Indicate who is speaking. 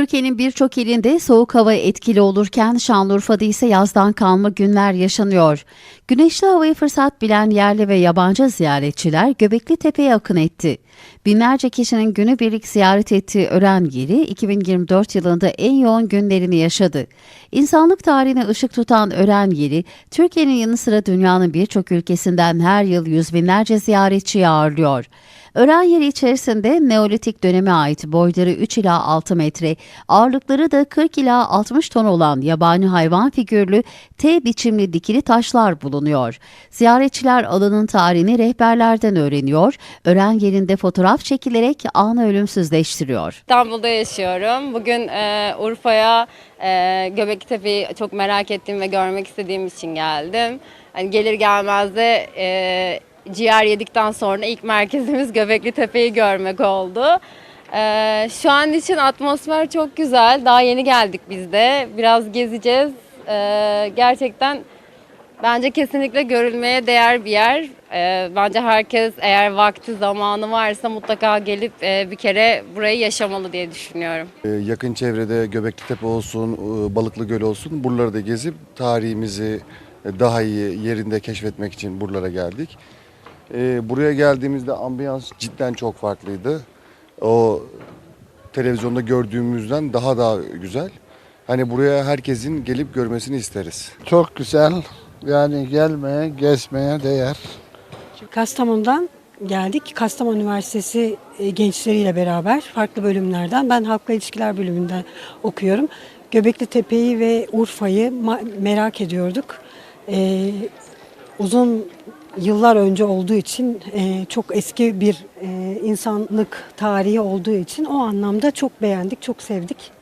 Speaker 1: Türkiye'nin birçok ilinde soğuk hava etkili olurken Şanlıurfa'da ise yazdan kalma günler yaşanıyor. Güneşli havayı fırsat bilen yerli ve yabancı ziyaretçiler Göbekli Tepe'ye akın etti. Binlerce kişinin günübirlik ziyaret ettiği Ören yeri 2024 yılında en yoğun günlerini yaşadı. İnsanlık tarihine ışık tutan Ören yeri, Türkiye'nin yanı sıra dünyanın birçok ülkesinden her yıl yüz binlerce ziyaretçiyi ağırlıyor. Ören yeri içerisinde Neolitik döneme ait boyları 3 ila 6 metre, ağırlıkları da 40 ila 60 ton olan yabani hayvan figürlü T biçimli dikili taşlar bulunuyor. Ziyaretçiler alanın tarihini rehberlerden öğreniyor, ören yerinde fotoğraf çekilerek anı ölümsüzleştiriyor.
Speaker 2: İstanbul'da yaşıyorum. Bugün e, Urfa'ya e, Göbeklitepe'yi çok merak ettiğim ve görmek istediğim için geldim. Hani gelir gelmez de e, ciğer yedikten sonra ilk merkezimiz Göbekli Tepe'yi görmek oldu. E, şu an için atmosfer çok güzel. Daha yeni geldik biz de. Biraz gezeceğiz. E, gerçekten Bence kesinlikle görülmeye değer bir yer. Ee, bence herkes eğer vakti zamanı varsa mutlaka gelip e, bir kere burayı yaşamalı diye düşünüyorum.
Speaker 3: Ee, Yakın çevrede Göbekli Tepe olsun, e, Balıklı Göl olsun buraları da gezip tarihimizi e, daha iyi yerinde keşfetmek için buralara geldik. Ee, Buraya geldiğimizde ambiyans cidden çok farklıydı. O televizyonda gördüğümüzden daha daha güzel. Hani buraya herkesin gelip görmesini isteriz.
Speaker 4: Çok güzel. Yani gelmeye, gezmeye değer.
Speaker 5: Kastamonu'dan geldik. Kastamonu Üniversitesi e, gençleriyle beraber farklı bölümlerden. Ben halkla ilişkiler bölümünde okuyorum. Göbekli Tepe'yi ve Urfa'yı merak ediyorduk. Ee, uzun yıllar önce olduğu için e, çok eski bir e, insanlık tarihi olduğu için o anlamda çok beğendik, çok sevdik.